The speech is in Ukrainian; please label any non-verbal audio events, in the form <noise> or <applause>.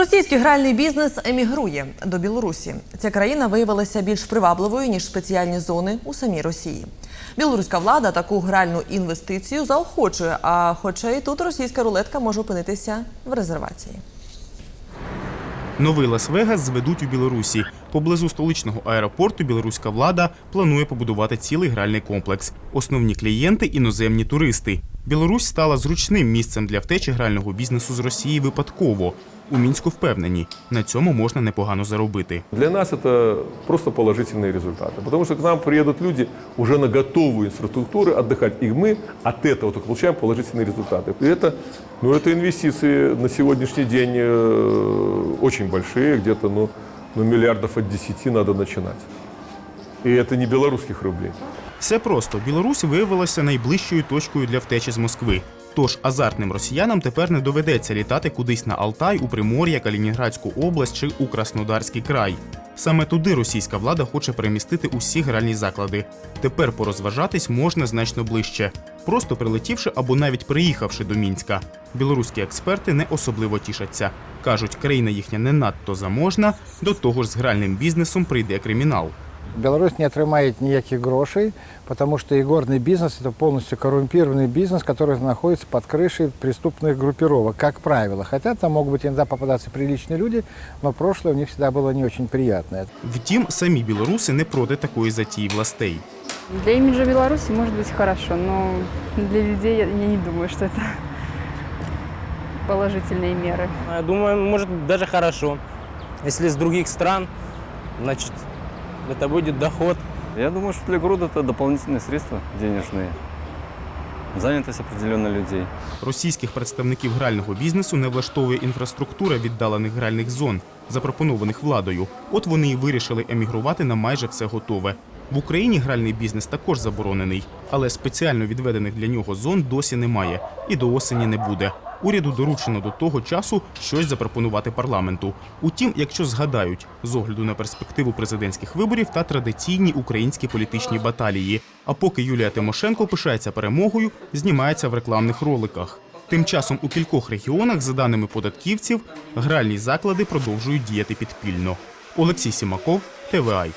Російський гральний бізнес емігрує до Білорусі. Ця країна виявилася більш привабливою ніж спеціальні зони у самій Росії. Білоруська влада таку гральну інвестицію заохочує. А хоча і тут російська рулетка може опинитися в резервації. Новий Лас-Вегас зведуть у Білорусі. Поблизу столичного аеропорту білоруська влада планує побудувати цілий гральний комплекс. Основні клієнти іноземні туристи. Білорусь стала зручним місцем для втечі грального бізнесу з Росії випадково. У мінську впевнені, на цьому можна непогано заробити. Для нас это просто положительные результаты, потому что к нам приедут люди уже на готовую инфраструктуру отдыхать, и мы от этого только получаем положительные результаты. И это, ну, это инвестиции на сегодняшний день э, очень большие, где-то ну, ну, миллиардов от 10 надо начинать. И это не белорусских рублей. Все просто Білорусь виявилася найближчою точкою для втечі з Москви. Тож азартним росіянам тепер не доведеться літати кудись на Алтай, у Примор'я, Калінінградську область чи у Краснодарський край. Саме туди російська влада хоче перемістити усі гральні заклади. Тепер порозважатись можна значно ближче, просто прилетівши або навіть приїхавши до Мінська. Білоруські експерти не особливо тішаться. кажуть, країна їхня не надто заможна, до того ж з гральним бізнесом прийде кримінал. Беларусь не отрымает никаких грошей, потому что игорный бизнес – это полностью коррумпированный бизнес, который находится под крышей преступных группировок, как правило. Хотя там могут быть иногда попадаться приличные люди, но прошлое у них всегда было не очень приятное. Втім, самі білоруси не проти такої затії властей. Для имиджа Беларуси может быть хорошо, но для людей я, я не думаю, что это <laughs> положительные меры. Я думаю, может даже хорошо. Если с других стран, значит, это будет доход. Я думаю, что для города это дополнительные средства денежные. Занятость определенно людей. Російських представників грального бізнесу не влаштовує інфраструктура віддалених гральних зон, запропонованих владою. От вони і вирішили емігрувати на майже все готове. В Україні гральний бізнес також заборонений, але спеціально відведених для нього зон досі немає і до осені не буде. Уряду доручено до того часу щось запропонувати парламенту. Утім, якщо згадають з огляду на перспективу президентських виборів та традиційні українські політичні баталії. А поки Юлія Тимошенко пишається перемогою, знімається в рекламних роликах. Тим часом у кількох регіонах, за даними податківців, гральні заклади продовжують діяти підпільно. Олексій Сімаков, ТВАЙ.